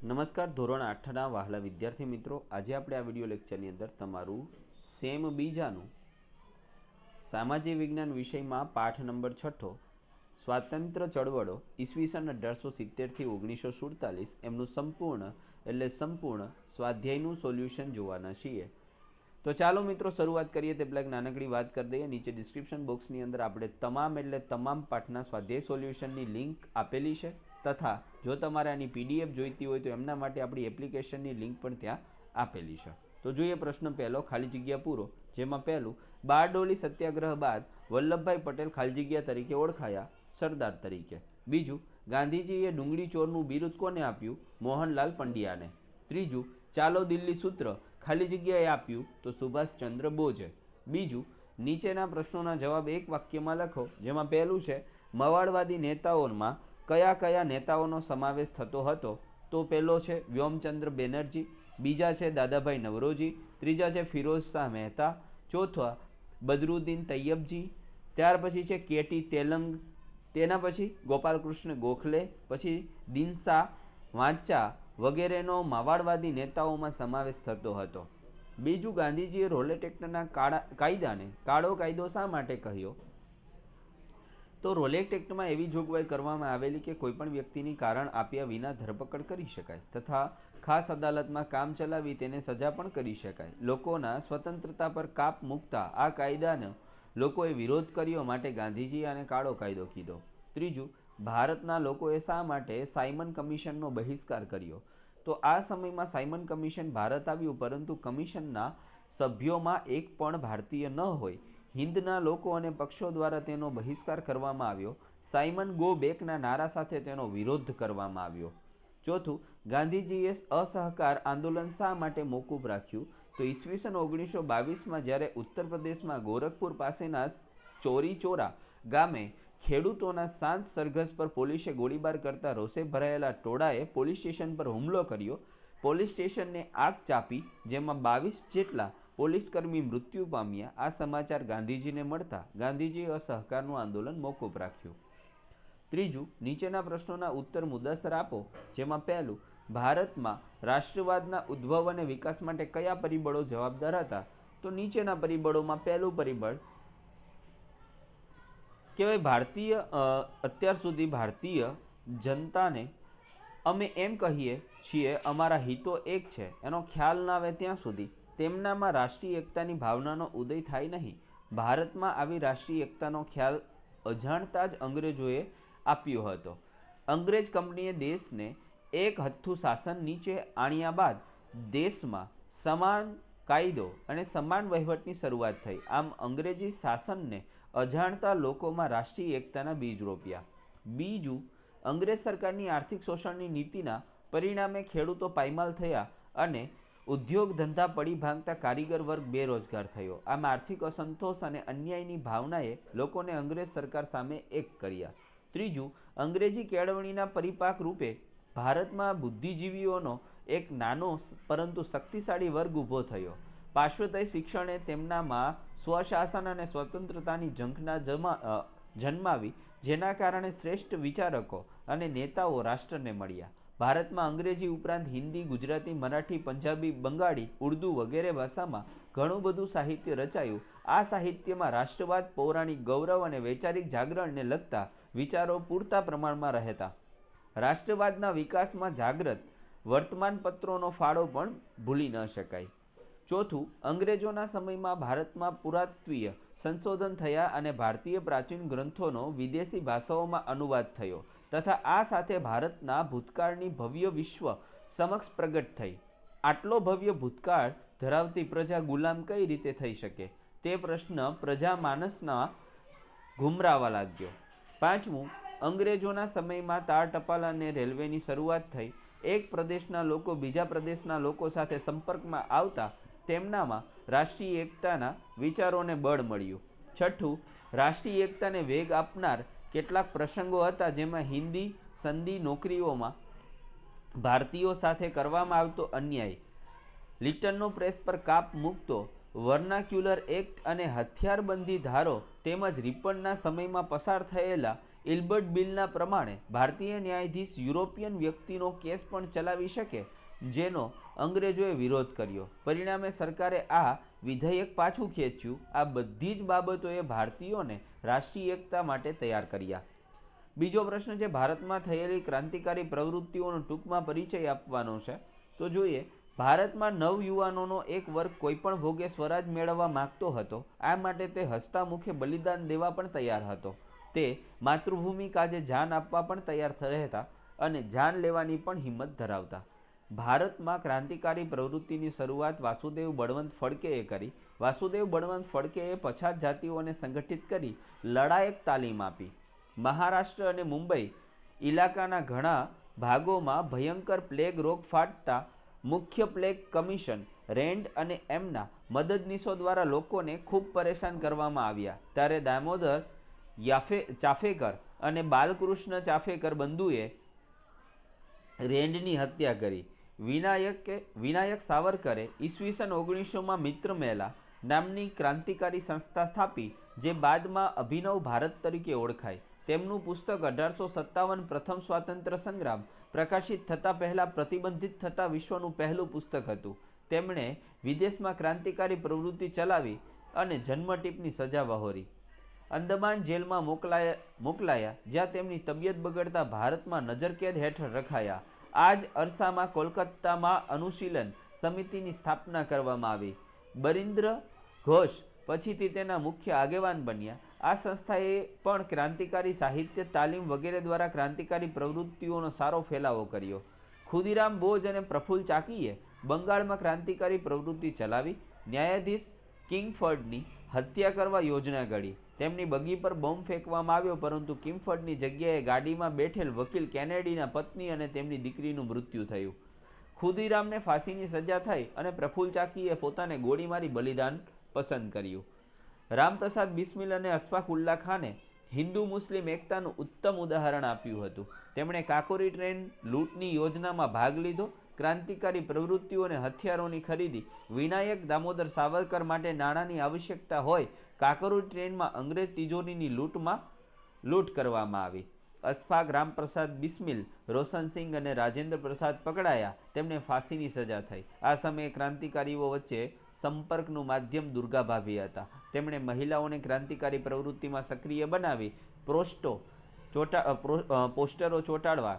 નમસ્કાર, ધોરણ આઠના વહાલા વિદ્યાર્થી મિત્રો. આજે આપણે આ વીડિયો લેક્ચરની અંદર તમારું સેમ બીજાનું સામાજિક વિજ્ઞાન વિષયમાં પાઠ નંબર છઠ્ઠો સ્વાતંત્ર્ય ચળવળો ઈસવીસન અઢારસો સિત્તેરથી ઓગણીસો સુડતાલીસ એમનું સંપૂર્ણ એટલે સંપૂર્ણ સ્વાધ્યાયનું સોલ્યુશન જોવાના છીએ. તો ચાલો મિત્રો, શરૂઆત કરીએ તે પહેલાં નાનકડી વાત કરી દઈએ. નીચે ડિસ્ક્રિપ્શન બોક્સની અંદર આપણે તમામ એટલે તમામ પાઠના સ્વાધ્યાય સોલ્યુશનની લિંક આપેલી છે. તથા જો તમારે આની પીડીએફ જોઈતી હોય તો એમના માટે આપણી એપ્લિકેશનની લિંક પણ ત્યાં આપેલી છે. તો જોઈએ પ્રશ્ન પહેલો, ખાલી જગ્યા પૂરો, જેમાં પહેલું, બારડોલી સત્યાગ્રહ બાદ વલ્લભભાઈ પટેલ ખાલી જગ્યા તરીકે ઓળખાયા, સરદાર તરીકે. બીજું, ગાંધીજીએ ડુંગળી ચોરનું બિરુદ કોને આપ્યું? મોહનલાલ પંડ્યાને. ત્રીજું, ચાલો દિલ્હી સૂત્ર, ખાલી જગ્યાએ આપ્યું તો સુભાષચંદ્ર બોઝે. બીજું, નીચેના પ્રશ્નોના જવાબ એક વાક્યમાં લખો, જેમાં પહેલું છે મવાળવાદી નેતાઓમાં કયા કયા નેતાઓનો સમાવેશ થતો હતો? તો પહેલો છે વ્યોમચંદ્ર બેનર્જી, બીજા છે દાદાભાઈ નવરોજી, ત્રીજા છે ફિરોઝ શાહ મહેતા, ચોથા બદરુદ્દીન તૈયબજી, ત્યાર પછી છે કેટી તેલંગ, તેના પછી ગોપાલકૃષ્ણ ગોખલે, પછી દિનસા વાંચા વગેરેનો માવાડવાદી નેતાઓમાં સમાવેશ થતો હતો. બીજું ગાંધીજીએ રોલેટ એક્ટના કાળા કાયદાને કાળો કાયદો શા માટે કહ્યો? તો રોલેટ એક્ટમાં એવી જોગવાઈ કરવામાં આવેલી કે કોઈપણ વ્યક્તિની કારણ આપ્યા વિના ધરપકડ કરી શકાય તથા ખાસ અદાલતમાં કામ ચલાવી તેને સજા પણ કરી શકાય. લોકોના સ્વતંત્રતા પર કાપ મૂકતા આ કાયદાનો લોકોએ વિરોધ કર્યો માટે ગાંધીજી અને કાળો કાયદો કીધો. ત્રીજું, ભારતના લોકોએ શા માટે સાયમન કમિશનનો બહિષ્કાર કર્યો? તો આ સમયમાં સાયમન કમિશન ભારત આવ્યું, પરંતુ કમિશનના સભ્યોમાં એક પણ ભારતીય ન હોય. હિન્દના લોકો અને પક્ષો દ્વારા તેનો બહિષ્કાર કરવામાં આવ્યો. સાયમન ગો બેકના નારા સાથે તેનો વિરોધ કરવામાં આવ્યો. ચોથું, ગાંધીજીએ અસહકાર આંદોલન શા માટે મોકૂફ રાખ્યું? તો ઈસવીસન ઓગણીસો બાવીસમાં જ્યારે ઉત્તર પ્રદેશમાં ગોરખપુર પાસેના ચોરી ચોરા ગામે ખેડૂતોના શાંત સરઘસ પર પોલીસે ગોળીબાર કરતા રોષે ભરાયેલા ટોળાએ પોલીસ સ્ટેશન પર હુમલો કર્યો. પોલીસ સ્ટેશનને આગ ચાપી, જેમાં બાવીસ જેટલા પોલીસકર્મી મૃત્યુ પામ્યા. આ સમાચાર ગાંધીજીને મળતા ગાંધીજીએ અસહકારનું આંદોલન મોકૂફ રાખ્યું. ત્રીજું, નીચેના પ્રશ્નોના ઉત્તર મુદ્દાસર આપો, જેમાં પહેલું, ભારતમાં રાષ્ટ્રવાદના ઉદ્ભવ અને વિકાસ માટે કયા પરિબળો જવાબદાર હતા? તો નીચેના પરિબળોમાં પહેલું પરિબળ કહેવાય ભારતીય અત્યાર સુધી ભારતીય જનતાને અમે એમ કહીએ છીએ, અમારા હિતો એક છે. એનો ખ્યાલ ના આવે ત્યાં સુધી. તેમનામાં રાષ્ટ્રીય એકતાની ભાવનાનો ઉદય થાય નહીં. ભારતમાં આવી રાષ્ટ્રીય એકતાનો ખ્યાલ અજાણતા જ અંગ્રેજોએ આપ્યો હતો. અંગ્રેજ કંપનીએ દેશને એક હથ્થું શાસન નીચે આણ્યા બાદ દેશમાં સમાન કાયદો અને સમાન વહીવટની શરૂઆત થઈ. આમ અંગ્રેજી શાસનને અજાણતા લોકોમાં રાષ્ટ્રીય એકતાના બીજ રોપ્યા. બીજું, અંગ્રેજ સરકારની આર્થિક શોષણની નીતિના પરિણામે ખેડૂતો પાયમાલ થયા અને ઉદ્યોગ ધંધા પડી ભાંગતા કારીગર વર્ગ બેરોજગાર થયો. આમ આર્થિક અસંતોષ અને અન્યાયની ભાવનાએ લોકોને અંગ્રેજ સરકાર સામે એક કર્યા. ત્રીજું, અંગ્રેજી કેળવણીના પરિપાક રૂપે ભારતમાં બુદ્ધિજીવીઓનો એક નાનો પરંતુ શક્તિશાળી વર્ગ ઊભો થયો. પાર્શ્વતય શિક્ષણે તેમનામાં સ્વશાસન અને સ્વતંત્રતાની ઝંખના જમા જન્માવી, જેના કારણે શ્રેષ્ઠ વિચારકો અને નેતાઓ રાષ્ટ્રને મળ્યા. ભારતમાં અંગ્રેજી ઉપરાંત હિન્દી, ગુજરાતી, મરાઠી, પંજાબી, બંગાળી, ઉર્દુ વગેરે ભાષામાં ઘણું બધું સાહિત્ય રચાયું. આ સાહિત્યમાં રાષ્ટ્રવાદ, પૌરાણિક ગૌરવ અને વૈચારિક જાગરણને લગતા વિચારો પૂરતા પ્રમાણમાં રહેતા. રાષ્ટ્રવાદના વિકાસમાં જાગ્રત વર્તમાનપત્રોનો ફાળો પણ ભૂલી ન શકાય. ચોથું, અંગ્રેજોના સમયમાં ભારતમાં પુરાત્વીય સંશોધન થયા અને ભારતીય પ્રાચીન ગ્રંથોનો વિદેશી ભાષાઓમાં અનુવાદ થયો. તથા આ સાથે ભારતના ભૂતકાળની ભવ્ય વિશ્વ સમક્ષ પ્રગટ થઈ. આટલો ભવ્ય ભૂતકાળ ધરાવતી પ્રજા ગુલામ કઈ રીતે થઈ શકે? તે પ્રશ્ન પ્રજા માનસના ઘુમરાવા લાગ્યો. પાંચમું, અંગ્રેજોના સમયમાં તાર ટપાલ અને રેલવેની શરૂઆત થઈ. એક પ્રદેશના લોકો બીજા પ્રદેશના લોકો સાથે સંપર્કમાં આવતા તેમનામાં રાષ્ટ્રીય એકતાના વિચારોને બળ મળ્યું. છઠ્ઠું, રાષ્ટ્રીય એકતાને વેગ આપનાર કેટલાક પ્રસંગો હતા જેમાં હિન્દી સંધિ નોકરીઓમાં ભારતીયો સાથે કરવામાં આવતો અન્યાય, લિટનનો પ્રેસ પર કાપ મૂકતો, વર્નાક્યુલર એક્ટ અને હથિયારબંધી ધારો તેમજ રિપનના સમયમાં પસાર થયેલા ઇલ્બર્ટ બિલના પ્રમાણે ભારતીય ન્યાયાધીશ યુરોપિયન વ્યક્તિનો કેસ પણ ચલાવી શકે, જેનો અંગ્રેજોએ વિરોધ કર્યો. પરિણામે સરકારે આ વિધેયક પાછું ખેંચ્યું. આ બધી જ બાબતોએ ભારતીયોને રાષ્ટ્રીય એકતા માટે તૈયાર કર્યા. બીજો પ્રશ્ન છે, ભારતમાં થયેલી ક્રાંતિકારી પ્રવૃત્તિઓનો ટૂંકમાં પરિચય આપવાનો છે. તો જોઈએ, ભારતમાં નવયુવાનોનો એક વર્ગ કોઈપણ ભોગે સ્વરાજ મેળવવા માગતો હતો. આ માટે તે હસતા મુખે બલિદાન દેવા પણ તૈયાર હતો. તે માતૃભૂમિ કાજે જાન આપવા પણ તૈયાર રહેતા અને જાન લેવાની પણ હિંમત ધરાવતા. ભારતમાં ક્રાંતિકારી પ્રવૃત્તિની શરૂઆત વાસુદેવ બળવંત ફડકેએ કરી. વાસુદેવ બળવંત ફડકેએ પછાત જાતિઓને સંગઠિત કરી લડાયક તાલીમ આપી. મહારાષ્ટ્ર અને મુંબઈ ઇલાકાના ઘણા ભાગોમાં ભયંકર પ્લેગ રોગ ફાટતા મુખ્ય પ્લેગ કમિશન, રેન્ડ અને એમના મદદનીશો દ્વારા લોકોને ખૂબ પરેશાન કરવામાં આવ્યા. ત્યારે દામોદર યાફે, ચાફેકર અને બાલકૃષ્ણ ચાફેકર બંધુએ રેન્ડની હત્યા કરી. વિનાયકે વિનાયક સાવરકરે ઈસવીસન ઓગણીસોમાં મિત્ર મેલા નામની ક્રાંતિકારી સંસ્થા સ્થાપી, જે બાદમાં અભિનવ ભારત તરીકે ઓળખાય. તેમનું પુસ્તક અઢારસો સત્તાવન પ્રથમ સ્વાતંત્ર્ય સંગ્રામ પ્રકાશિત થતાં પહેલાં પ્રતિબંધિત થતાં વિશ્વનું પહેલું પુસ્તક હતું. તેમણે વિદેશમાં ક્રાંતિકારી પ્રવૃત્તિ ચલાવી અને જન્મટીપની સજા વહોરી. અંદમાન જેલમાં મોકલાયા મોકલાયા, જ્યાં તેમની તબિયત બગડતા ભારતમાં નજરકેદ હેઠળ રખાયા. આ જ અરસામાં કોલકાતામાં અનુશીલન સમિતિની સ્થાપના કરવામાં આવી. બરિન્દ્ર ઘોષ પછીથી તેના મુખ્ય આગેવાન બન્યા. આ સંસ્થાએ પણ ક્રાંતિકારી સાહિત્ય, તાલીમ વગેરે દ્વારા ક્રાંતિકારી પ્રવૃત્તિઓનો સારો ફેલાવો કર્યો. ખુદીરામ બોઝ અને પ્રફુલ્લ ચાકીએ બંગાળમાં ક્રાંતિકારી પ્રવૃત્તિ ચલાવી. ન્યાયાધીશ કિંગફર્ડની હત્યા કરવા યોજના ઘડી. તેમની બગી પર બોમ્બ ફેંકવામાં આવ્યો, પરંતુ કિમ્ફર્ડની જગ્યાએ ગાડીમાં બેઠેલ વકીલ કેનેડીના પત્ની અને તેમની દીકરીનું મૃત્યુ થયું. ખુદીરામને ફાંસીની સજા થઈ અને પ્રફુલ્લ ચાકીએ પોતાને ગોળી મારી બલિદાન પસંદ કર્યું. રામપ્રસાદ બિસ્મિલ અને અશફાક ખાને હિન્દુ મુસ્લિમ એકતાનું ઉત્તમ ઉદાહરણ આપ્યું હતું. તેમણે કાકોરી ટ્રેન લૂંટની યોજનામાં ભાગ લીધો ક્રાંતિકારી પ્રવૃત્તિઓ અને હથિયારોની ખરીદી. વિનાયક દામોદર સાવરકર માટે નાણાંની આવશ્યકતા હોય, કાકોરી ટ્રેનમાં અંગ્રેજ તિજોરીની લૂંટમાં લૂંટ કરવામાં આવી. અસ્ફાક રામપ્રસાદ બિસ્મિલ રોશનસિંહ અને રાજેન્દ્ર પ્રસાદ પકડાયા. તેમને ફાંસીની સજા થઈ. આ સમયે ક્રાંતિકારીઓ વચ્ચે સંપર્કનું માધ્યમ દુર્ગા ભાભી હતા. તેમણે મહિલાઓને ક્રાંતિકારી પ્રવૃત્તિમાં સક્રિય બનાવી, પ્રોસ્ટો ચોટા પોસ્ટરો ચોંટાડવા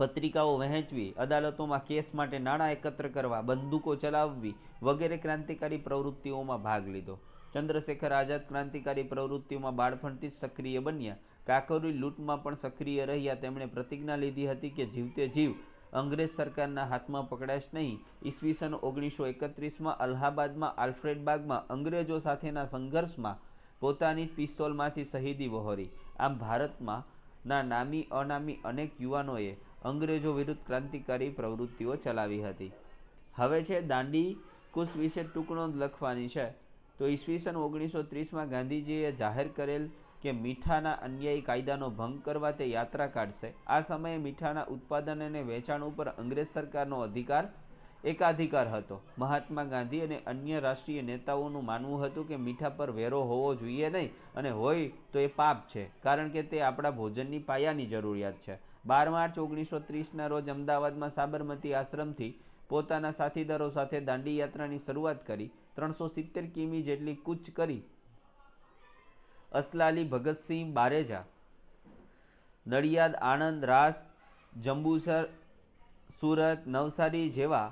પત્રિકાઓ વહેંચવી, અદાલતોમાં કેસ માટે નાણાં એકત્ર કરવા, બંદૂકો ચલાવવી વગેરે ક્રાંતિકારી પ્રવૃત્તિઓમાં ભાગ લીધો. ચંદ્રશેખર આઝાદ ક્રાંતિકારી પ્રવૃત્તિઓમાં બાળપણથી જ સક્રિય બન્યા. કાકોરી લૂંટમાં પણ સક્રિય રહ્યા તેમણે પ્રતિજ્ઞા લીધી હતી કે જીવતે જીવ અંગ્રેજ સરકારના હાથમાં પકડાશ નહીં. ઈસવીસન ઓગણીસો એકત્રીસમાં અલ્હાબાદમાં આલ્ફ્રેડ બાગમાં અંગ્રેજો સાથેના સંઘર્ષમાં પોતાની પિસ્તોલમાંથી શહીદી વહોરી. આમ ભારતમાં ના નામી અનામી અનેક યુવાનોએ અંગ્રેજો વિરુદ્ધ ક્રાંતિકારી પ્રવૃત્તિઓ ચલાવી હતી. હવે છે દાંડી કુશ વિશે ટૂંકણો લખવાની છે. તો ઈસવીસન ઓગણીસો ત્રીસમાં ગાંધીજીએ જાહેર કરેલ કે મીઠાના અન્યાયી કાયદાનો ભંગ કરવા તે યાત્રા કાઢશે. આ સમયે મીઠાના ઉત્પાદન અને વેચાણ ઉપર અંગ્રેજ સરકારનો અધિકાર એકાધિકાર હતો. મહાત્મા ગાંધી અને અન્ય રાષ્ટ્રીય નેતાઓનું માનવું હતું કે મીઠા પર વેરો હોવો જોઈએ નહીં અને હોય તો એ પાપ છે. કારણ કે તે આપણા ભોજનની પાયાની જરૂરિયાત છે. બાર માર્ચ ઓગણીસો ત્રીસના રોજ અમદાવાદમાં સાબરમતી આશ્રમથી પોતાના સાથીદારો સાથે દાંડી યાત્રાની શરૂઆત કરી ત્રણસો સિત્તેર કિમી જેટલી કૂચ કરી. અસલાલી ભગતસિંહ બારેજા, નડિયાદ આણંદ રાસ, જંબુસર, સુરત, નવસારી જેવા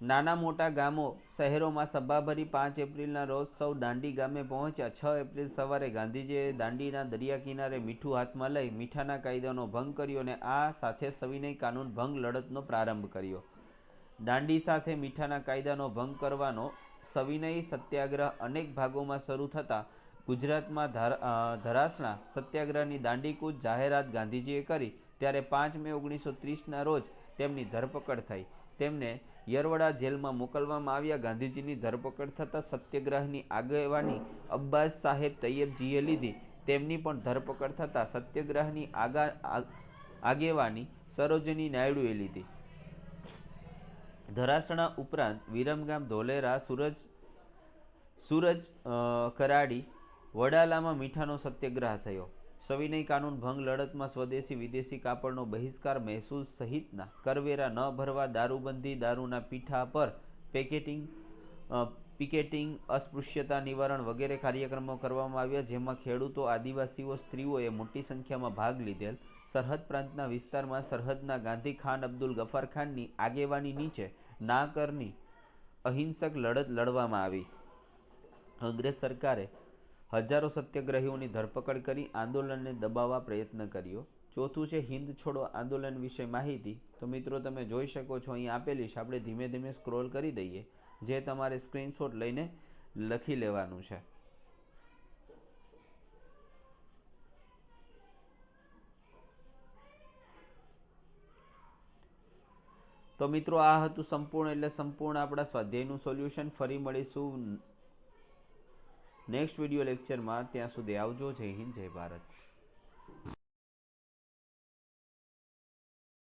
નાના મોટા ગામો શહેરોમાં સભાભરી પાંચ એપ્રિલના રોજ સૌ દાંડી ગામે પહોંચ્યા. છ એપ્રિલ સવારે ગાંધીજીએ દાંડીના દરિયા કિનારે મીઠું હાથમાં લઈ મીઠાના કાયદાનો ભંગ કર્યો અને આ સાથે સવિનય કાનૂન ભંગ લડતનો પ્રારંભ કર્યો. દાંડી સાથે મીઠાના કાયદાનો ભંગ કરવાનો સવિનય સત્યાગ્રહ અનેક ભાગોમાં શરૂ થતાં ગુજરાતમાં ધરાસણા સત્યાગ્રહની દાંડીકૂચ જાહેરાત ગાંધીજીએ કરી. ત્યારે પાંચ મે ઓગણીસો ત્રીસના રોજ તેમની ધરપકડ થઈ. તેમને યરવડા જેલમાં મોકલવામાં આવ્યા. ગાંધીજીની ધરપકડ થતાં સત્યાગ્રહની આગેવાની અબ્બાસ સાહેબ તૈયબજીએ લીધી. તેમની પણ ધરપકડ થતાં સત્યાગ્રહની આગા આગેવાની સરોજની નાયડુએ લીધી. ધરાસણા ઉપરાંત વિરમગામ, ધોલેરા, સુરજ સુરજ કરાડી વડાલામાં મીઠાનો સત્યાગ્રહ થયો. સવિનય કાનૂન ભંગ લડતમાં સ્વદેશી વિદેશી કાપડનો બહિષ્કાર મહેસૂલ સહિતના કરવેરા ન ભરવા દારૂબંધી દારૂના પીઠા પર પેકેટિંગ પિકેટિંગ, અસ્પૃશ્યતા નિવારણ વગેરે કાર્યક્રમો કરવામાં આવ્યા, જેમાં ખેડૂતો, આદિવાસીઓ, સ્ત્રીઓએ મોટી સંખ્યામાં ભાગ લીધેલ. સરહદ પ્રાંતના વિસ્તારમાં સરહદના ગાંધી ખાન અબ્દુલ ગફાર ખાનની આગેવાની નીચે ના કરની અહિંસક લડત લડવામાં આવી. અંગ્રેજ સરકારે હજારો સત્યાગ્રહીઓની ધરપકડ કરી આંદોલનને દબાવવા પ્રયત્ન કર્યો. ચોથું છે હિન્દ છોડો આંદોલન વિશે માહિતી. તો મિત્રો, તમે જોઈ શકો છો, અહીં આપેલી છે, આપણે ધીમે ધીમે સ્ક્રોલ કરી દઈએ. જે તમારે સ્ક્રીનશોટ લઈને લખી લેવાનું છે. તો મિત્રો, આ હતું સંપૂર્ણ એટલે સંપૂર્ણ આપણા સ્વાધ્યાયનું સોલ્યુશન. ફરી મળીશું. નેક્સ્ટ વીડિયો લેક્ચરમાં ત્યાં સુધી આવજો. જય હિન્દ જય ભારત.